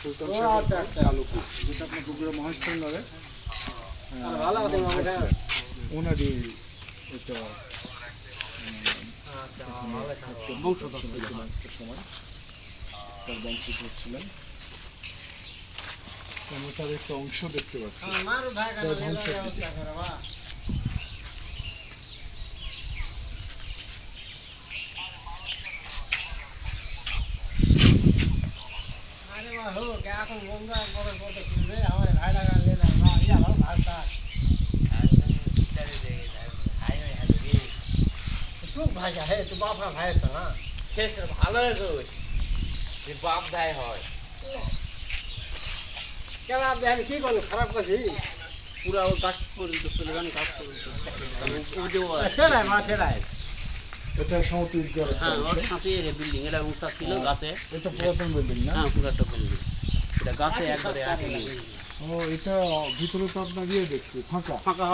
সুলতান আচ্ছা, আচ্ছা। যেটা আপনার। ওনারই এটা আচ্ছা। বংশধর ছিলেন সময় তার বংশধর ছিলেন আমরা তার একটা অংশ দেখতে পাচ্ছি আমার ভাই কাছে ধ্বংস লেবার ব্যবস্থা করে, বাহ। আরে বাহ, হোক, এখন বন্ধু একবারে করতে খুলবে, আমার ভাইটা কাছে লেবার, বাহ, ইয়া ভালো ভাষা। হে, তুই বাপরা ভাই তো, হ্যাঁ? ভালো যে বাপ দায় হয় কেন আপনি আমি কি করল খারাপ করছি পুরা ও গাছ পর্যন্ত চলে গাছ পর্যন্ত সেটাই মা সেটাই এটা হ্যাঁ ওর। সাথে বিল্ডিং এটা উঁচা ছিল গাছে। এটা পুরাতন বিল্ডিং না? হ্যাঁ পুরো একটা বিল্ডিং এটা গাছে একবারে আসেনি। ও এটা ভিতরে তো আপনার ইয়ে দেখছি ফাঁকা। ফাঁকা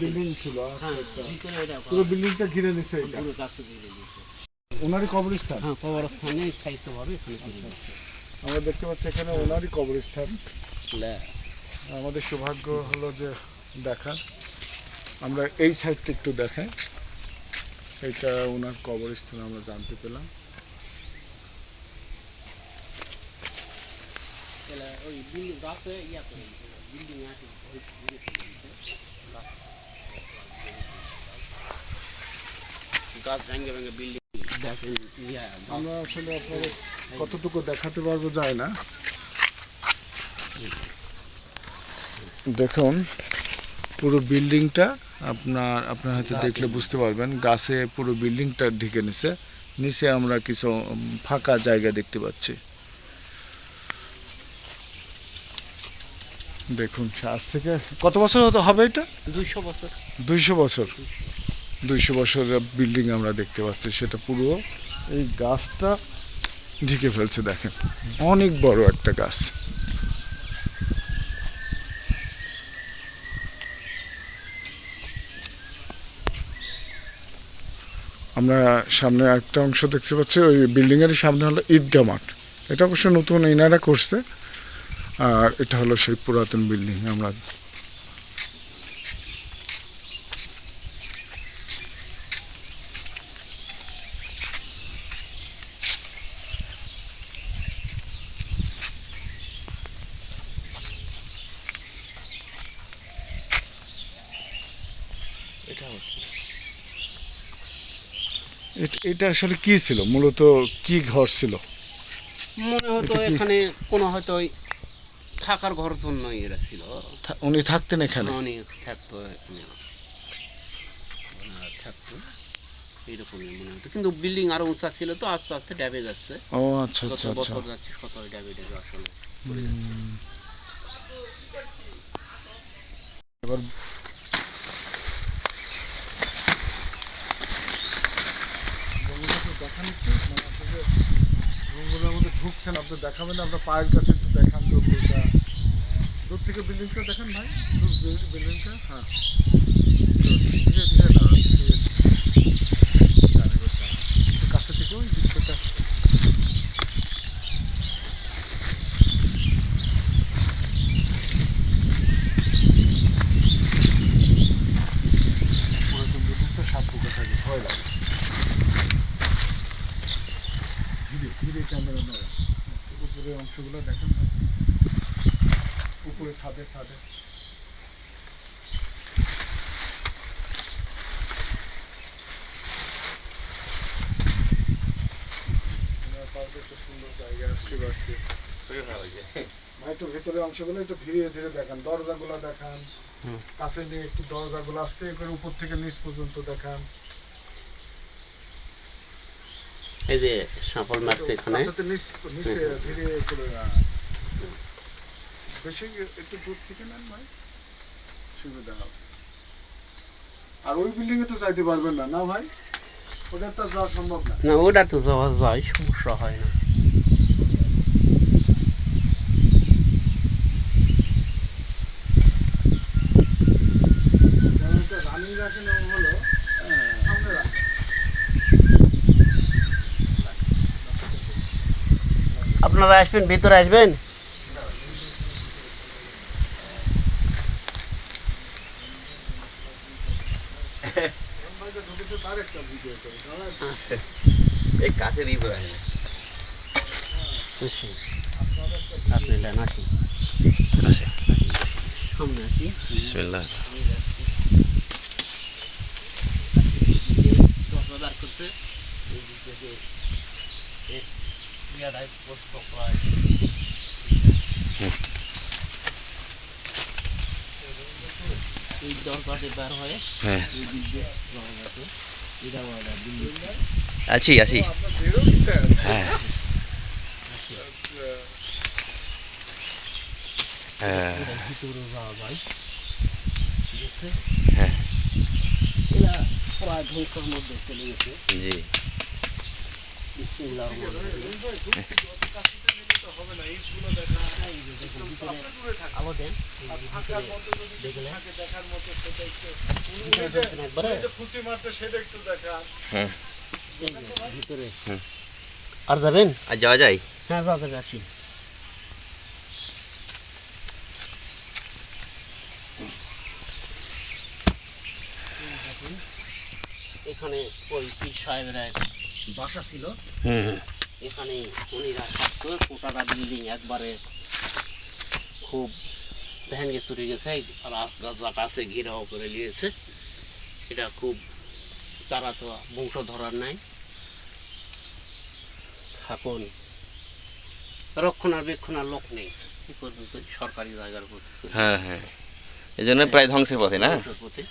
বিল্ডিং ছিল। আচ্ছা হ্যাঁ আচ্ছা। ভিতরে এটা পুরো বিল্ডিংটা ঘিরে নিছে এটা। পুরো গাছে দিয়ে দিয়েছে ওনারই কবরস্থান? হ্যাঁ কবরস্থানে স্থায়িত্বভাবে এখানে করে দিয়েছে আমরা দেখতে পাচ্ছি এখানে ওনারই কবরস্থান। লে, আমাদের সৌভাগ্য হলো যে দেখার আমরা এই সাইডটা একটু দেখাই। এটা ওনার কবরস্থান আমরা জানতে পেলাম। আমরা আসলে আপনাদের কতটুকু দেখাতে পারব যায় না। দেখুন পুরো বিল্ডিংটা আপনার আপনার হয়তো দেখলে বুঝতে পারবেন গাছে পুরো বিল্ডিংটা ঢেকে নিছে। নিচে আমরা কিছু ফাঁকা জায়গা দেখতে পাচ্ছি। দেখুন আজ থেকে কত বছর হতে হবে এটা? দুইশো বছর। দুইশো বছর। দুইশো বছরের বিল্ডিং আমরা দেখতে পাচ্ছি সেটা পুরো এই গাছটা ঢেকে ফেলছে দেখেন। অনেক বড় একটা গাছ। আমরা সামনে একটা অংশ দেখতে পাচ্ছি, ওই বিল্ডিং এর সামনে হলো ঈদগা মাঠ। এটা অবশ্য নতুন, ইনারা করছে। আর এটা হলো সেই পুরাতন বিল্ডিং, আমরা এট- আসলে কি ছিল? মূলত কি ঘর ছিল? মনে হতো এখানে কোনো হয়তো থাকার ঘর জন্য এরা ছিল। উনি থাকতেন এখানে? অনেক থাকতো এখানে। থাকতো। এইরকমই মনে হতো। কিন্তু বিল্ডিং আরও উঁচা ছিল তো আস্তে আস্তে ড্যাবে যাচ্ছে। ও আচ্ছা আচ্ছা আচ্ছা। বছর যাচ্ছে ড্যাবে ড্যাবে আসলে। এবার ঢুকছেন আপনি দেখাবেন, আপনার পায়ের কাছে একটু দেখান ওটা দূর থেকে বিল্ডিংটা দেখেন ভাই? বিল্ডিংটা হ্যাঁ। ঠিক ধীরে না ধীরে ধীরে। একটু কাছে থেকে ওই দৃশ্যটা পুরাতন বিল্ডিংটা সাপ পোকা থাকে ভয় লাগে ধীরে ধীরে ক্যামেরা নড়ে উপরের অংশগুলো দেখেন না। উপরে ছাদে ছাদে। ওনার পাশে একটা সুন্দর জায়গা আসতে পারছে ভাই একটু ভেতরে অংশগুলো একটু ধীরে ধীরে দেখান। দরজাগুলো দেখান। হুম। কাছে নিয়ে একটু দরজাগুলো আস্তে করে উপর থেকে নিচ পর্যন্ত দেখান। এই যে সাফল মারছে এখানে। কাছেতে নিচ নিচে ধীরে চলে যান বেশি একটু দূর থেকে নেন ভাই। সুবিধা হবে। আর ওই বিল্ডিং এ তো যাইতে পারবেন না না ভাই? ওটা তো যাওয়া সম্ভব না। না ওটা তো যাওয়া যায় সমস্যা হয় না। রানিং রাখেন হলো আপনারা আসবেন ভিতরে আসবেন। এই কাছের ইয়ারাই পোস্ট প্রায় এই দরজাতে বের হয়ে হ্যাঁ এই দিক এটা বলা আছি আছি হ্যাঁ হ্যাঁ হ্যাঁ। প্রায় ধ্বংসের মধ্যে চলে গেছে জি ভিতরে আর যাবেন? আর যাওয়া যায়? হ্যাঁ যাওয়া যাবে আসি। এখানে ওই পীর সাহেবের এক বাসা ছিল। এখানে উনিরা থাকতো কোটাটা বিল্ডিং একবারে খুব ভেঙে চুরে গেছে। রাস্তা আছে ঘেরাও করে নিয়েছে। এটা খুব তারা তো বংশ ধরার নাই। এখন রক্ষণাবেক্ষণার লোক নেই। কি করবে সরকারি জায়গার উপর। হ্যাঁ হ্যাঁ। এই জন্য প্রায় ধ্বংসের পথে না? পথে।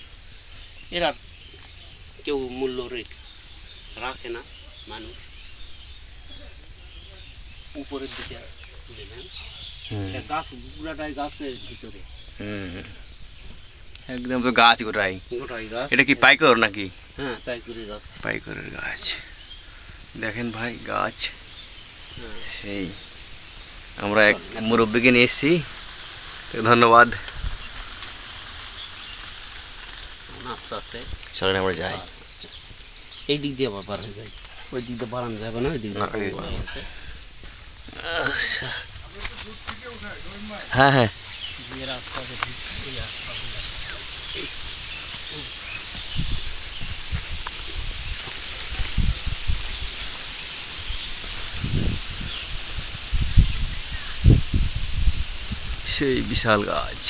এরা কেউ মূল্য রে- রাখে না। মানুষ। উপরের দিকে তুলে নেন। হুম। গাছ পুরাটাই গাছের ভিতরে। হুম একদম তো গাছ গোটাই। গোটাই গাছ। এটা কি পাইকর নাকি? হ্যাঁ তাই করে গাছ। পাইকরের গাছ। দেখেন ভাই গাছ। হ্যাঁ। সেই। আমরা এক মুরব্বীকে নিয়ে এসেছি। ধন্যবাদ। আস্তে আস্তে চলেন আমরা যাই। এই দিক দিয়ে আবার বার হয়ে যায় ওই দিক দিয়ে বাড়ানো যাবে না ওই দিক। আচ্ছা। হ্যাঁ হ্যাঁ। সেই বিশাল গাছ।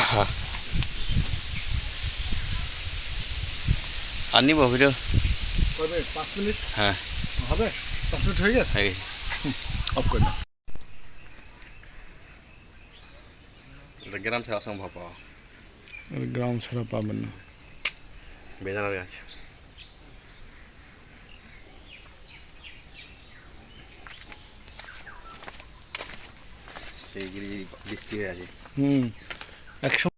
আহা। আর নিব ভিডিও? পাঁচ মিনিট? হ্যাঁ। হবে? পাঁচ মিনিট হয়ে গেছে? অফ করে দাও। এটা গ্রাম ছাড়া অসম্ভব পাওয়া। গ্রাম ছাড়া পাবেন না। বেদানার গাছ সেই গিরি বৃষ্টি হয়ে আছে। হুম একশো